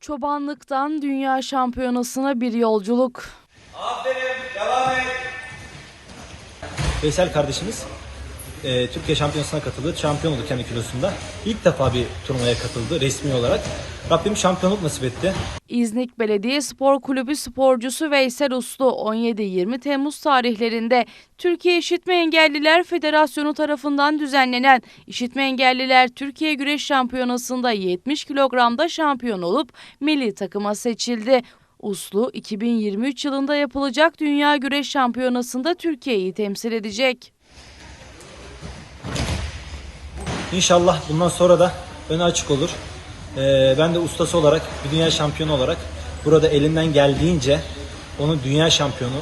Çobanlıktan dünya şampiyonasına bir yolculuk. Veysel kardeşimiz e, Türkiye Şampiyonası'na katıldı. Şampiyon oldu kendi kilosunda. İlk defa bir turnuvaya katıldı resmi olarak. Rabbim şampiyonluk nasip etti. İznik Belediye Spor Kulübü sporcusu Veysel Uslu 17-20 Temmuz tarihlerinde Türkiye İşitme Engelliler Federasyonu tarafından düzenlenen İşitme Engelliler Türkiye Güreş Şampiyonası'nda 70 kilogramda şampiyon olup milli takıma seçildi. Uslu 2023 yılında yapılacak Dünya Güreş Şampiyonası'nda Türkiye'yi temsil edecek. İnşallah bundan sonra da öne açık olur. E, ben de ustası olarak, bir dünya şampiyonu olarak burada elimden geldiğince onun dünya şampiyonu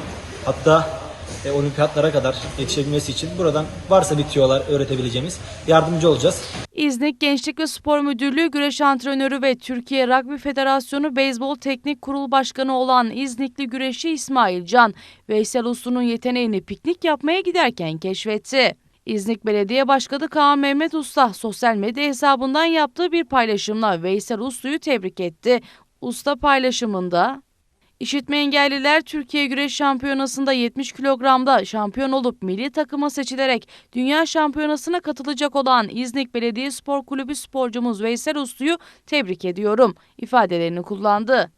hatta e, olimpiyatlara kadar yetişebilmesi için buradan varsa bitiyorlar öğretebileceğimiz yardımcı olacağız. İznik Gençlik ve Spor Müdürlüğü güreş antrenörü ve Türkiye Rugby Federasyonu Beyzbol Teknik Kurul Başkanı olan İznikli güreşçi İsmail Can, Veysel Uslu'nun yeteneğini piknik yapmaya giderken keşfetti. İznik Belediye Başkanı Kaan Mehmet Usta sosyal medya hesabından yaptığı bir paylaşımla Veysel Uslu'yu tebrik etti. Usta paylaşımında İşitme engelliler Türkiye Güreş Şampiyonası'nda 70 kilogramda şampiyon olup milli takıma seçilerek Dünya Şampiyonası'na katılacak olan İznik Belediye Spor Kulübü sporcumuz Veysel Uslu'yu tebrik ediyorum ifadelerini kullandı.